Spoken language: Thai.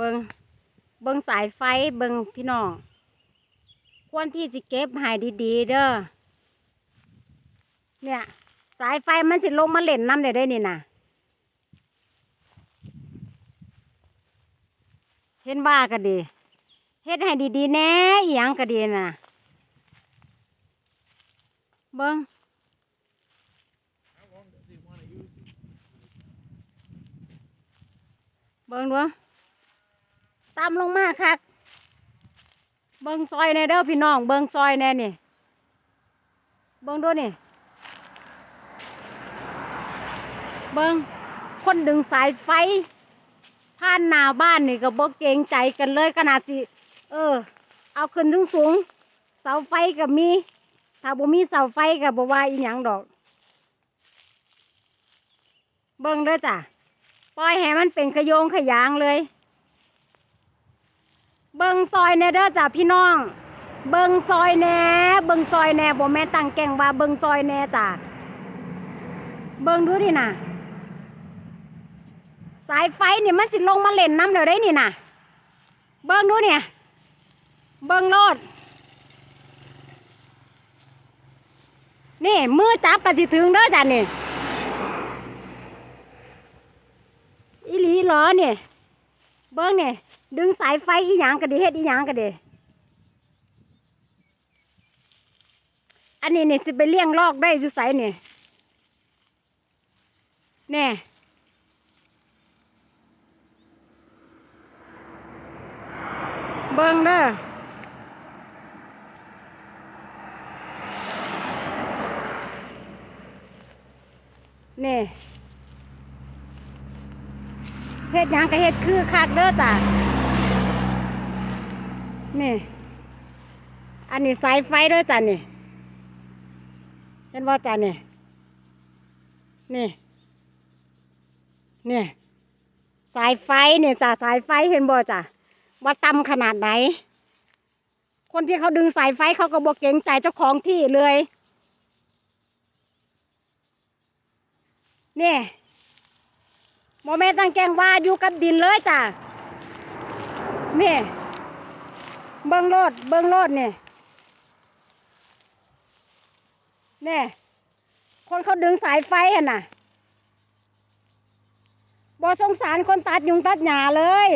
เบิงเบิงสายไฟเบิงพี่น้อง ควรที่จะเก็บให้ดีๆ เด้อ เนี่ย สายไฟมันสิลงมาเล่นน้ำได้ได้นี่นะเห็นว่าก็ดี เฮ็ดให้ดีๆ แน่อีหยังก็ดีน่ะเบิงเบิงดู ตามลงมาคักเบิงซอยแน่เด้อพี่น้อง เบิงซอยแน่นี่ เบิงดูนี่ เบิงคนดึงสายไฟ ผ่านหน้าบ้านนี่ก็บ่เกรงใจกันเลยขนาดสิ เออ เอาขึ้นสูงสูงๆเสาไฟก็มี ถ้าบ่มีเสาไฟก็บ่ว่าอีหยังดอก เบิงเด้อจ้ะ ปล่อยให้มันเป็นขยงขยางเลย เบิงซอยแน่เด้อจ้ะพี่น้อง เบิงซอยแน่เบิงซอยแน่บ่แม่ตังแกงว่าเบิงซอยแน่จ้ะเบิงดูดิน่ะสายไฟนี่มันสิลงมาเล่นน้ำเดี๋ยวได้นี่น่ะเบิงดูเนี่ยเบิงโลดนี่มือจับก็สิถึงเด้อจ้ะนี่อีหลีเหรอเนี่ย เบิ้งเนี่ยดึงสายไฟอีหยังก็ดีเฮ็ดอีหยังก็ดีอันนี้เนี่ยสิไปเลี้ยงลอกได้อยู่ไสเนี่ยแน่เบิ้งเด้อนี่ย เฮ็ดยังก็เฮ็ดคือคักเด้อจ้ะนี่ อันนี้สายไฟด้อจ้ะนี่ เห็นว่าจ้ะนี่ นี่ นี่ สายไฟเนี่ยจ้ะสายไฟเห็นบ่จ้ะว่าต่ำขนาดไหน คนที่เขาดึงสายไฟเขาก็บอกเกรงใจเจ้าของที่เลยนี่โมเมนต์ตั้งแกงว่าอยู่กับดินเลยจ้ะนี่ เบิ้งโลด เบิ้งโลดนี่นี่คนเขาดึงสายไฟเห็นน่ะบอสงสารคนตัดยุงตัดหญ้าเลย